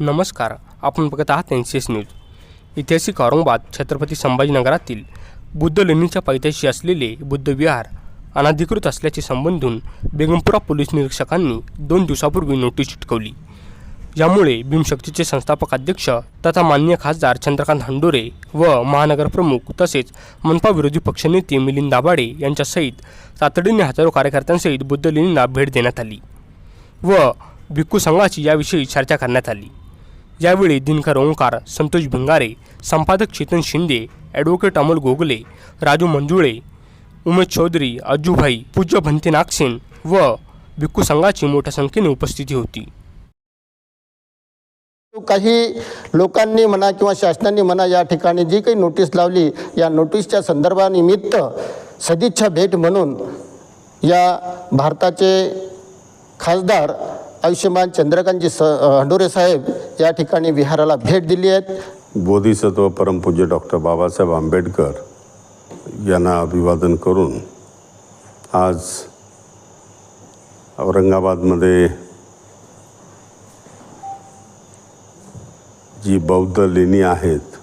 नमस्कार आपण बघत आहात एन सी एस न्यूज ऐतिहासिक औरंगाबाद छत्रपती संभाजीनगरातील बुद्ध लेणीच्या पायथ्याशी असलेले बुद्ध विहार अनधिकृत असल्याचे संबंधून बेगमपुरा पोलीस निरीक्षकांनी दोन दिवसापूर्वी नोटीस चिटकवली. यामुळे भीमशक्तीचे संस्थापक अध्यक्ष तथा मान्य खासदार चंद्रकांत हंडोरे व महानगरप्रमुख तसेच मनपा विरोधी पक्षनेते मिलिंद दाभाडे यांच्यासहित तातडीने हजारो कार्यकर्त्यांसहित बुद्ध लेणींना भेट देण्यात आली व भिक्खू संघाची याविषयी चर्चा करण्यात आली. यावेळी दिनकर ओंकार संतोष भिंगारे संपादक चेतन शिंदे ॲडव्होकेट अमोल गोगले राजू मंजुळे उमेश चौधरी अज्जूभाई पूज्य भंते नागसेन व भिक्खू संघाची मोठ्या संख्येने उपस्थिती होती. काही लोकांनी म्हणा किंवा शासनाने म्हणा या ठिकाणी जी काही नोटीस लावली या नोटीसच्या संदर्भानिमित्त सदिच्छा भेट म्हणून या भारताचे खासदार आयुष्यमान चंद्रकांतजी स हंडोरे साहेब या ठिकाणी विहाराला भेट दिली आहेत. बोधिसत्व परमपूज्य डॉक्टर बाबासाहेब आंबेडकर यांना अभिवादन करून आज औरंगाबादमध्ये जी बौद्ध लेणी आहेत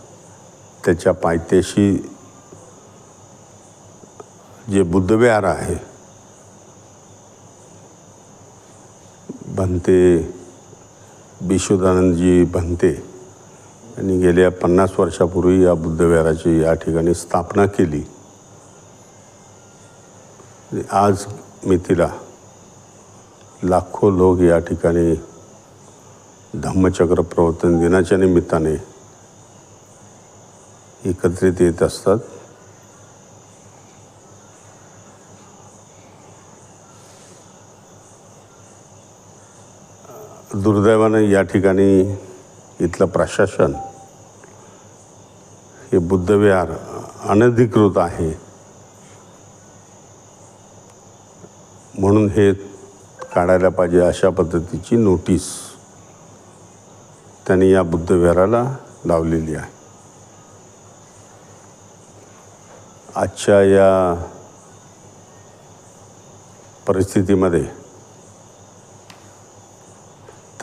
त्याच्या पायथ्याशी जे बुद्धविहार आहे भंते विश्वदानंदजी भंते यांनी गेल्या पन्नास वर्षापूर्वी या बुद्धविहाराची या ठिकाणी स्थापना केली. आज मितीला लाखो लोक या ठिकाणी धम्मचक्र प्रवर्तन दिनाच्या निमित्ताने एकत्रित येत असतात. दुर्दैवानं या ठिकाणी इथलं प्रशासन हे बुद्धविहार अनधिकृत आहे. म्हणून हे काढायला पाहिजे अशा पद्धतीची नोटीस त्यांनी या बुद्धविहाराला लावलेली आहे. आजच्या या परिस्थितीमध्ये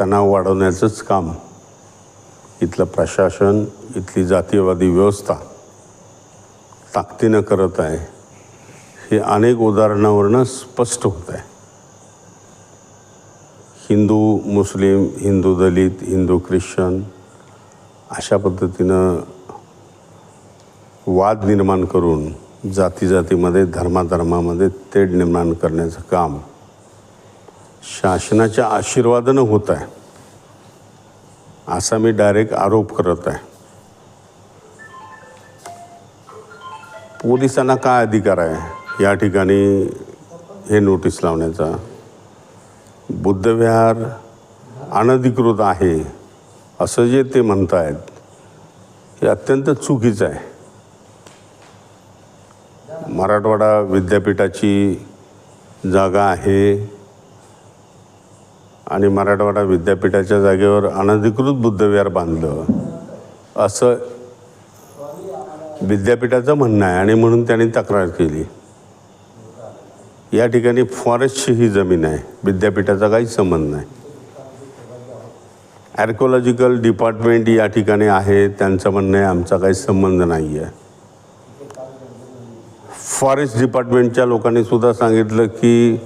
तणाव वाढवण्याचंच काम. इथलं प्रशासन इथली जातीयवादी व्यवस्था ताकदीनं करत आहे. हे अनेक उदाहरणावरनं स्पष्ट होत आहे. हिंदू मुस्लिम हिंदू दलित हिंदू ख्रिश्चन अशा पद्धतीनं वाद निर्माण करून जाती जातीमध्ये धर्माधर्मामध्ये तेढ निर्माण करण्याचं काम शासनाच्या आशीर्वादानं होत आहे. असा मी डायरेक्ट आरोप करत आहे. पोलिसांना काय अधिकार आहे? या ठिकाणी हे नोटीस लावण्याचा. बुद्धविहार अनधिकृत आहे असं जे ते म्हणतायत हे अत्यंत चुकीचं आहे. मराठवाडा विद्यापीठाची जागा आहे. आणि मराठवाडा विद्यापीठाच्या जागेवर अनधिकृत बुद्धविहार बांधलं. असं विद्यापीठाचं म्हणणं आहे आणि म्हणून त्यांनी तक्रार केली. या ठिकाणी फॉरेस्टची ही जमीन आहे. विद्यापीठाचा काहीच संबंध नाही. ॲर्कोलॉजिकल डिपार्टमेंट या ठिकाणी आहे. त्यांचं म्हणणं आहे आमचा काही संबंध नाही आहे फॉरेस्ट डिपार्टमेंटच्या लोकांनी सुद्धा सांगितलं की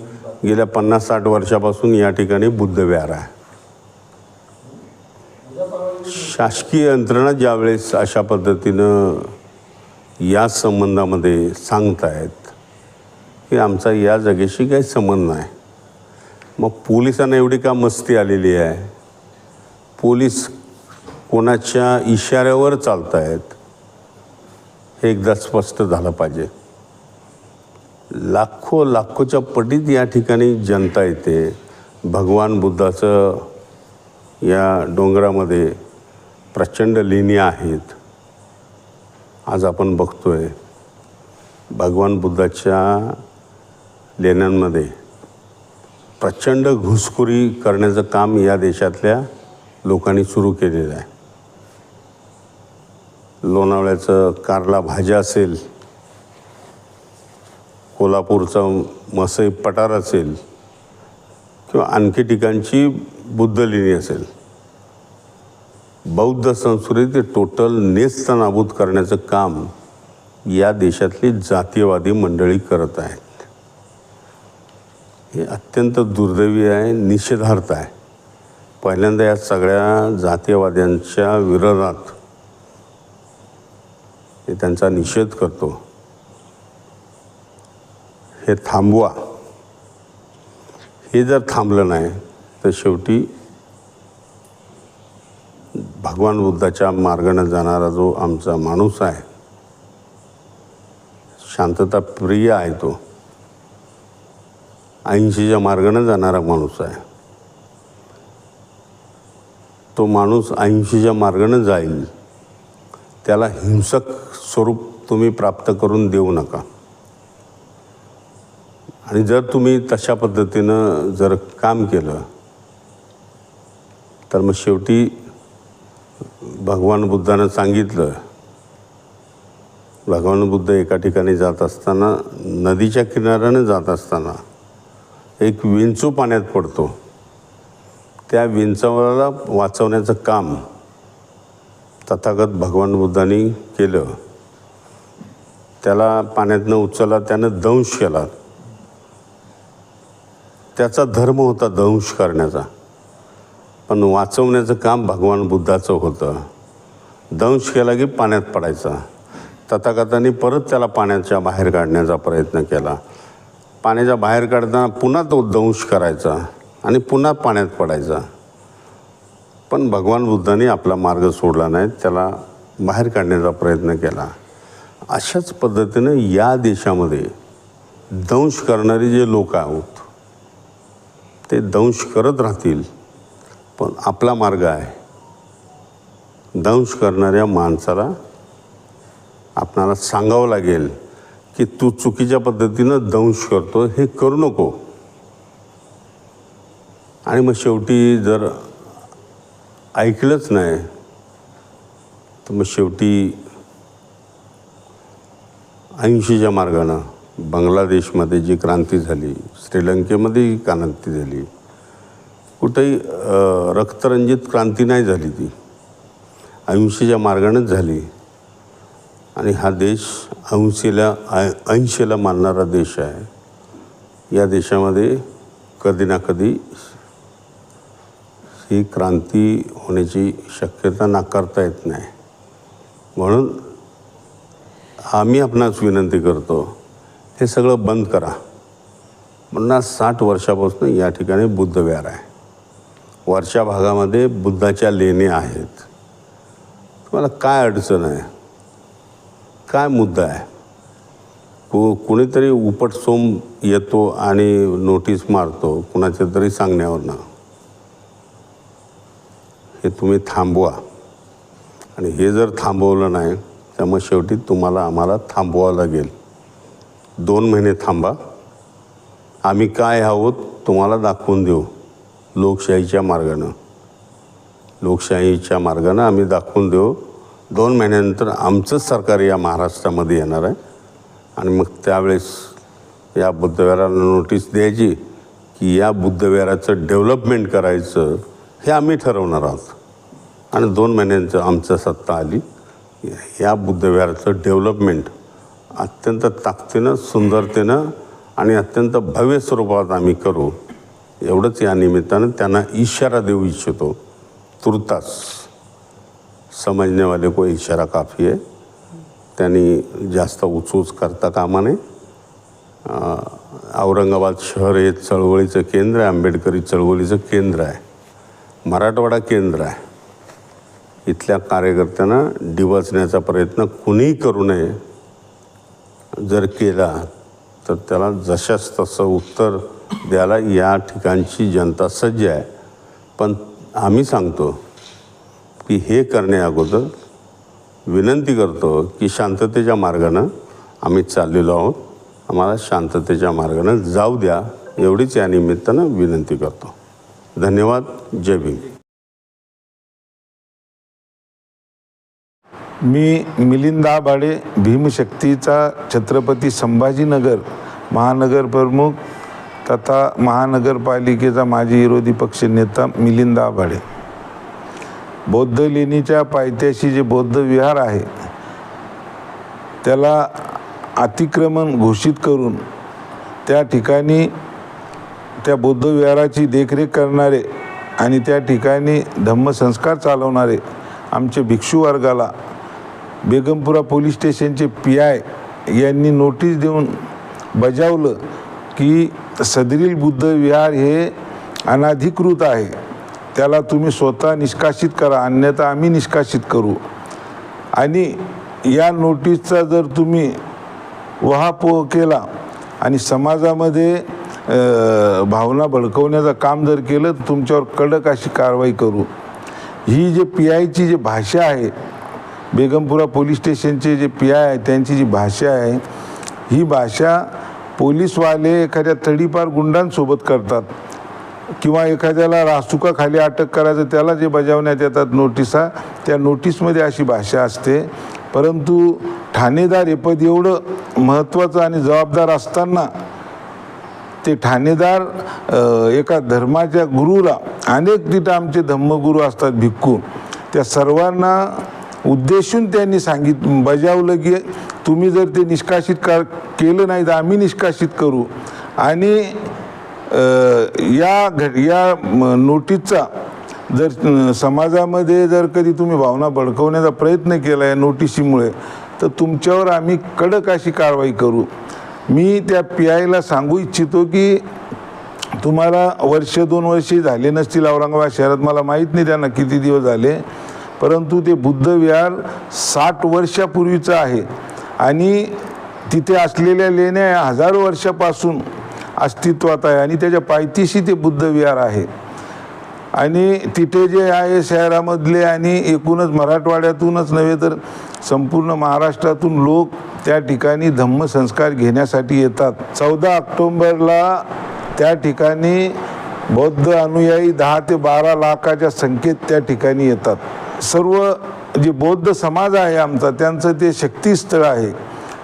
गेल्या पन्नास साठ वर्षापासून या ठिकाणी बुद्धविहार आहे. शासकीय यंत्रणा ज्यावेळेस अशा पद्धतीनं या संबंधामध्ये सांगतायत की आमचा या जागेशी काही संबंध नाही. मग पोलिसांना एवढी का मस्ती आलेली आहे? पोलीस कोणाच्या इशाऱ्यावर चालत आहेत हे एकदा स्पष्ट झालं पाहिजे. लाखो लाखोच्या पटीत या ठिकाणी जनता येते. भगवान बुद्धाचं या डोंगरामध्ये प्रचंड लेणी आहेत. आज आपण बघतो आहे भगवान बुद्धाच्या लेण्यांमध्ये प्रचंड घुसखोरी करण्याचं काम या देशातल्या लोकांनी सुरू केलेलं आहे. लोणावळ्याचं कारला भाज्या असेल कोल्हापूरचा मसई पठार असेल किंवा आणखी ठिकाणची बुद्धलेणी असेल. बौद्ध संस्कृती टोटल नेस्त नाबूद करण्याचं काम या देशातली जातीयवादी मंडळी करत आहेत. हे अत्यंत दुर्दैवी आहे निषेधार्थ आहे. पहिल्यांदा या सगळ्या जातीयवाद्यांच्या विरोधात हे त्यांचा निषेध करतो. हे थांबवा. हे जर थांबलं नाही तर शेवटी भगवान बुद्धाच्या मार्गाने जाणारा जो आमचा माणूस आहे शांतता प्रिय आहे तो. ऐंशीच्या मार्गाने जाणारा माणूस आहे. तो माणूस ऐंशीच्या मार्गाने जाईल. त्याला हिंसक स्वरूप तुम्ही प्राप्त करून देऊ नका. आणि जर तुम्ही तशा पद्धतीनं जर काम केलं तर मग शेवटी भगवान बुद्धानं सांगितलं भगवान बुद्ध एका ठिकाणी जात असताना नदीच्या किनाऱ्यानं जात असताना एक विंचू पाण्यात पडतो. त्या विंचवाला वाचवण्याचं काम तथागत भगवान बुद्धांनी केलं. त्याला पाण्यातनं उचलला त्यानं दंश केला. त्याचा धर्म होता दंश करण्याचा. पण वाचवण्याचं काम भगवान बुद्धाचं होतं. दंश केला की पाण्यात पडायचा. तथागतांनी परत त्याला पाण्याच्या बाहेर काढण्याचा प्रयत्न केला. पाण्याच्या बाहेर काढताना पुन्हा तो दंश करायचा आणि पुन्हा पाण्यात पडायचा. पण भगवान बुद्धाने आपला मार्ग सोडला नाही त्याला बाहेर काढण्याचा प्रयत्न केला. अशाच पद्धतीनं या देशामध्ये दंश करणारे जे लोक आहोत ते दंश करत राहतील पण आपला मार्ग आहे. दंश करणाऱ्या माणसाला आपणाला सांगावं लागेल की तू चुकीच्या पद्धतीनं दंश करतो हे करू नको. आणि मग शेवटी जर ऐकलंच नाही तर मग शेवटी ऐंशीच्या मार्गानं बांगलादेशमध्ये जी क्रांती झाली श्रीलंकेमध्ये ही क्रांती झाली कुठेही रक्तरंजित क्रांती नाही झाली ती. अहिंसेच्या मार्गानंच झाली. आणि हा देश अहिंसेला अहिंसेला मानणारा देश आहे. या देशामध्ये कधी ना कधी ही क्रांती होण्याची शक्यता नाकारता येत नाही. म्हणून आम्ही आपणास विनंती करतो हे सगळं बंद करा. पन्नास साठ वर्षापासून या ठिकाणी बुद्धविहार आहे. वरच्या भागामध्ये बुद्धाच्या लेण्या आहेत. तुम्हाला काय अडचण आहे? काय मुद्दा आहे? कु कुणीतरी उपटसोम येतो आणि नोटीस मारतो कुणाच्या तरी सांगण्यावरनं हे तुम्ही थांबवा. आणि हे जर थांबवलं नाही तर मग शेवटी तुम्हाला आम्हाला थांबवावं लागेल. दोन महिने थांबा. आम्ही काय आहोत तुम्हाला दाखवून देऊ. लोकशाहीच्या मार्गानं. लोकशाहीच्या मार्गानं आम्ही दाखवून देऊ. दोन महिन्यानंतर आमचंच सरकार या महाराष्ट्रामध्ये येणार आहे. आणि मग त्यावेळेस या बुद्धविहाराला नोटीस द्यायची की या बुद्धविहाराचं डेव्हलपमेंट करायचं हे आम्ही ठरवणार आहोत. आणि दोन महिन्यांचं आमचं सत्ता आली. या बुद्धविहाराचं डेव्हलपमेंट अत्यंत ताकदीनं सुंदरतेनं आणि अत्यंत भव्य स्वरूपात आम्ही करू एवढंच या निमित्तानं त्यांना इशारा देऊ इच्छितो. तुर्तास. समजण्यावाले को इशारा काफी आहे. त्यांनी जास्त उचूच करता कामा नये. औरंगाबाद शहर हे चळवळीचं केंद्र आहे आंबेडकरी चळवळीचं केंद्र आहे. मराठवाडा केंद्र आहे. इथल्या कार्यकर्त्यांना डिवचण्याचा प्रयत्न कुणीही करू नये. जर केला तर त्याला जशाच तसं उत्तर द्यायला या ठिकाणची जनता सज्ज आहे. पण आम्ही सांगतो की हे करण्या अगोदर विनंती करतो की शांततेच्या मार्गानं आम्ही चाललेलो आहोत. आम्हाला शांततेच्या मार्गानं जाऊ द्या. एवढीच या निमित्तानं विनंती करतो. धन्यवाद. जय भीम. मी मिलिंदा दाभाडे भीमशक्तीचा छत्रपती संभाजीनगर महानगर प्रमुख तथा महानगरपालिकेचा माजी विरोधी पक्ष नेता मिलिंद दाभाडे बौद्ध लेणीच्या पायथ्याशी जे बौद्ध विहार आहे त्याला अतिक्रमण घोषित करून त्या ठिकाणी त्या बौद्ध विहाराची देखरेख करणारे आणि त्या ठिकाणी धम्मसंस्कार चालवणारे आमचे भिक्षू वर्गाला बेगमपुरा पोलीस स्टेशनचे पी आय यांनी नोटीस देऊन बजावलं की सदरील बुद्ध विहार हे अनाधिकृत आहे. त्याला तुम्ही स्वतः निष्कासित करा अन्यथा आम्ही निष्कासित करू. आणि या नोटीसचा जर तुम्ही वहापोह केला आणि समाजामध्ये भावना भडकवण्याचं काम जर केलं तर तुमच्यावर कडक अशी कारवाई करू. ही जे पी आयची जी भाषा आहे बेगमपुरा पोलीस स्टेशनचे जे पी आय आहे त्यांची जी भाषा आहे ही भाषा पोलीसवाले एखाद्या तडीपार गुंडांसोबत करतात. किंवा एखाद्याला रासुकाखाली अटक करायचं त्याला जे बजावण्यात येतात नोटिसा त्या नोटीसमध्ये अशी भाषा असते. परंतु ठाणेदार हे पद एवढं महत्त्वाचं आणि जबाबदार असताना ते ठाणेदार एका धर्माच्या गुरुला अनेक तिथं आमचे धम्मगुरू असतात भिक्खू. त्या सर्वांना उद्देशून त्यांनी सांगित बजावलं की तुम्ही जर ते निष्कासित कर केलं नाही तर आम्ही निष्कासित करू. आणि या घट या नोटीसचा जर समाजामध्ये जर कधी तुम्ही भावना भडकवण्याचा प्रयत्न केला या नोटिशीमुळे तर तुमच्यावर आम्ही कडक अशी कारवाई करू. मी त्या पी आयला सांगू इच्छितो की तुम्हाला वर्ष दोन वर्षे झाले नसतील औरंगाबाद शहरात. मला माहीत नाही त्यांना किती दिवस झाले. परंतु ते बुद्ध विहार साठ वर्षापूर्वीचं आहे. आणि तिथे असलेल्या लेण्या हजारो वर्षापासून अस्तित्वात आहे आणि त्याच्या पायथीशी ते बुद्ध विहार आहे. आणि तिथे जे आहे शहरामधले आणि एकूणच मराठवाड्यातूनच नव्हे तर संपूर्ण महाराष्ट्रातून लोक त्या ठिकाणी धम्मसंस्कार घेण्यासाठी येतात. चौदा ऑक्टोंबरला त्या ठिकाणी बौद्ध अनुयायी दहा ते बारा लाखाच्या संख्येत त्या ठिकाणी येतात. सर्व जे बौद्ध समाज आहे आमचा त्यांचं ते शक्तीस्थळ आहे.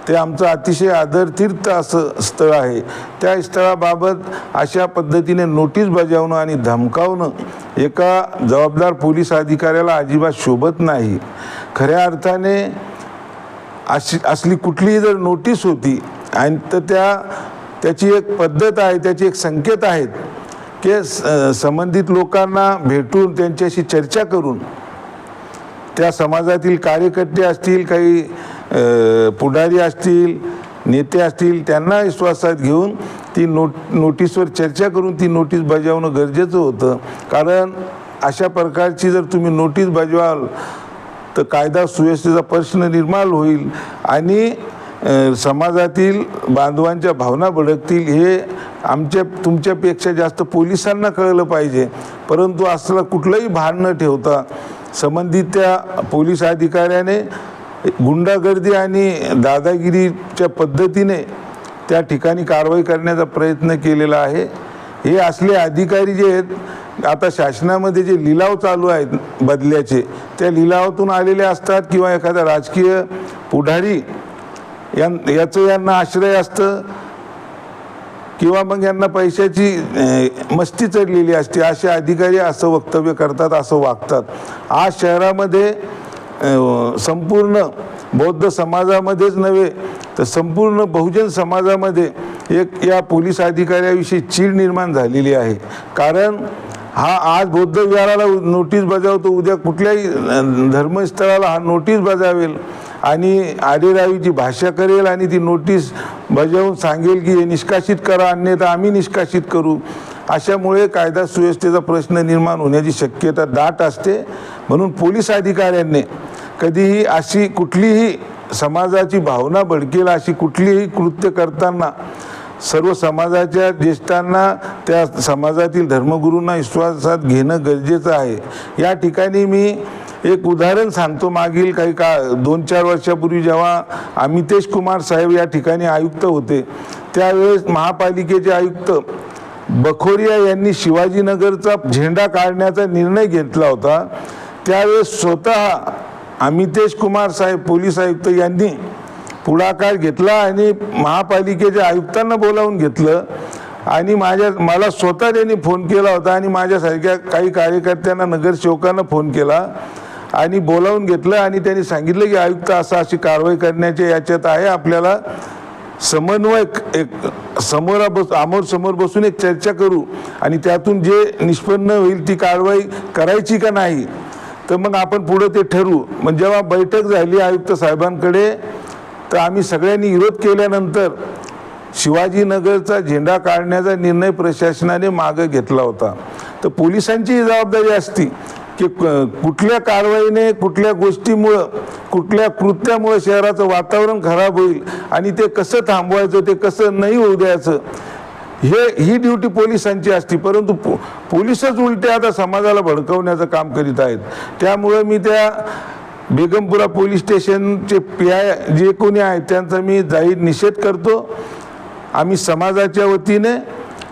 ते आमचं अतिशय आदरतीर्थ असं स्थळ आहे. त्या स्थळाबाबत अशा पद्धतीने नोटीस बजावणं आणि धमकावणं एका जबाबदार पोलीस अधिकाऱ्याला अजिबात शोभत नाही. खऱ्या अर्थाने अशी असली कुठलीही जर नोटीस होती आणि तर त्या त्याची एक पद्धत आहे त्याची एक संकेत आहेत की स- संबंधित लोकांना भेटून त्यांच्याशी चर्चा करून त्या समाजातील कार्यकर्ते असतील काही पुढारी असतील नेते असतील त्यांना विश्वासात घेऊन ती नोट नोटीसवर चर्चा करून ती नोटीस बजावणं गरजेचं होतं. कारण अशा प्रकारची जर तुम्ही नोटीस बजवाल तर कायदा सुव्यवस्थेचा प्रश्न निर्माण होईल आणि समाजातील बांधवांच्या भावना भडकतील. हे आमच्या तुमच्यापेक्षा जास्त पोलिसांना कळलं पाहिजे. परंतु असलं कुठलंही भान न ठेवता संबंधित त्या पोलीस अधिकाऱ्याने गुंडागर्दी आणि दादागिरीच्या पद्धतीने त्या ठिकाणी कारवाई करण्याचा प्रयत्न केलेला आहे. हे असले अधिकारी जे आहेत आता शासनामध्ये जे लिलाव चालू आहेत बदल्याचे त्या लिलावातून आलेले असतात किंवा एखादा राजकीय पुढारी यां याचं यांना आश्रय असतं. किंवा मग यांना पैशाची मस्ती चढलेली असते. असे अधिकारी असं वक्तव्य करतात असं वागतात. आज शहरामध्ये संपूर्ण बौद्ध समाजामध्येच नव्हे तर संपूर्ण बहुजन समाजामध्ये एक या पोलीस अधिकाऱ्याविषयी चीड निर्माण झालेली आहे. कारण हा आज बौद्ध विहाराला नोटीस बजावतो. उद्या कुठल्याही धर्मस्थळाला हा नोटीस बजावेल. आणि आरेरावीची भाषा करेल आणि ती नोटीस बजावून सांगेल की हे निष्कासित करा अन्यथा आम्ही निष्कासित करू. अशामुळे कायदा सुव्यवस्थेचा प्रश्न निर्माण होण्याची शक्यता दाट असते. म्हणून पोलीस अधिकाऱ्यांनी कधीही अशी कुठलीही समाजाची भावना भडकेल अशी कुठलीही कृत्य करताना सर्व समाजाच्या ज्येष्ठांना त्या समाजातील धर्मगुरूंना विश्वासात घेणं गरजेचं आहे. या ठिकाणी मी एक उदाहरण सांगतो मागील काही का दोन चार वर्षापूर्वी जेव्हा अमितेश कुमार साहेब या ठिकाणी आयुक्त होते त्यावेळेस महापालिकेचे आयुक्त बखोरिया यांनी शिवाजीनगरचा झेंडा काढण्याचा निर्णय घेतला होता. त्यावेळेस स्वतः अमितेश कुमार साहेब पोलीस आयुक्त यांनी पुढाकार घेतला आणि महापालिकेच्या आयुक्तांना बोलावून घेतलं. आणि माझ्या मला स्वतः त्यांनी फोन केला होता आणि माझ्यासारख्या काही कार्यकर्त्यांना नगरसेवकांना फोन केला. आणि बोलावून घेतलं आणि त्यांनी सांगितलं की आयुक्त असं अशी कारवाई करण्याच्या याच्यात आहे. आपल्याला समन्वय एक समोरा बस आमोर समोर बसून एक चर्चा करू आणि त्यातून जे निष्पन्न होईल ती कारवाई करायची का नाही तर मग आपण पुढं ते ठरवू मग जेव्हा बैठक झाली आयुक्त साहेबांकडे तर आम्ही सगळ्यांनी विरोध केल्यानंतर शिवाजीनगरचा झेंडा काढण्याचा निर्णय प्रशासनाने मागं घेतला होता. तर पोलिसांचीही जबाबदारी असती. की क- कुठल्या कारवाईने कुठल्या गोष्टीमुळं कुठल्या कृत्यामुळं शहराचं वातावरण खराब होईल आणि ते कसं थांबवायचं ते कसं नाही होऊ द्यायचं हे ही ड्युटी पोलिसांची असती. परंतु पो पोलिसच उलटे आता समाजाला भडकवण्याचं काम करीत आहेत. त्यामुळं मी त्या बेगमपुरा पोलीस स्टेशनचे पी आय जे कोणी आहेत त्यांचा मी जाहीर निषेध करतो. आम्ही समाजाच्या वतीने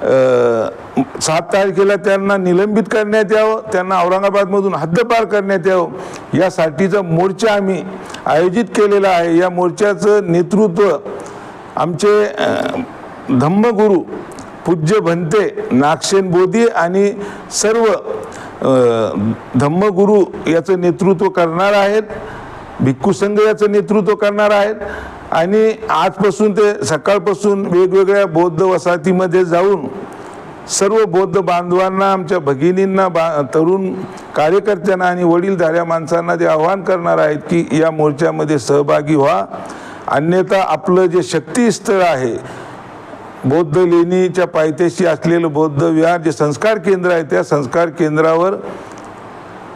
सात तारखेला त्यांना निलंबित करण्यात यावं त्यांना औरंगाबादमधून हद्दपार करण्यात यावं यासाठीचा मोर्चा आम्ही आयोजित केलेला आहे. या मोर्चाचं नेतृत्व आमचे धम्मगुरू पूज्य भंते नागसेन बोधी आणि सर्व धम्मगुरू याचं नेतृत्व करणार आहेत भिक्खू संघ याचं नेतृत्व करणार आहेत. आणि आजपासून ते सकाळपासून वेगवेगळ्या बौद्ध वसाहतीमध्ये जाऊन सर्व बौद्ध बांधवांना आमच्या भगिनींना बा तरुण कार्यकर्त्यांना आणि वडीलधाऱ्या माणसांना ते आवाहन करणार आहेत की या मोर्चामध्ये सहभागी व्हा. अन्यथा आपलं जे शक्तीस्थळ आहे बौद्ध लेणीच्या पायथ्याशी असलेलं बौद्ध विहार जे संस्कार केंद्र आहे त्या संस्कार केंद्रावर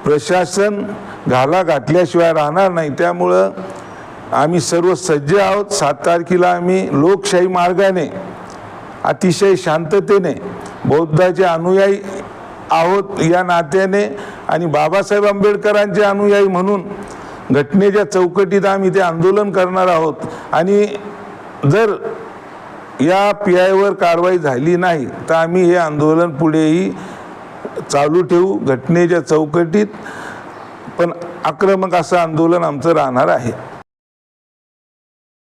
प्रशासन घाला घातल्याशिवाय राहणार नाही. त्यामुळं आम्ही सर्व सज्ज आहोत. सात तारखेला आम्ही लोकशाही मार्गाने अतिशय शांततेने बौद्धाचे अनुयायी आहोत या नात्याने आणि बाबासाहेब आंबेडकरांचे अनुयायी म्हणून घटनेच्या चौकटीत आम्ही ते आंदोलन करणार आहोत. आणि जर या पी आयवर कारवाई झाली नाही तर आम्ही हे आंदोलन पुढेही चालू ठेवू घटनेच्या चौकटीत. पण आक्रमक असं आंदोलन आमचं राहणार आहे.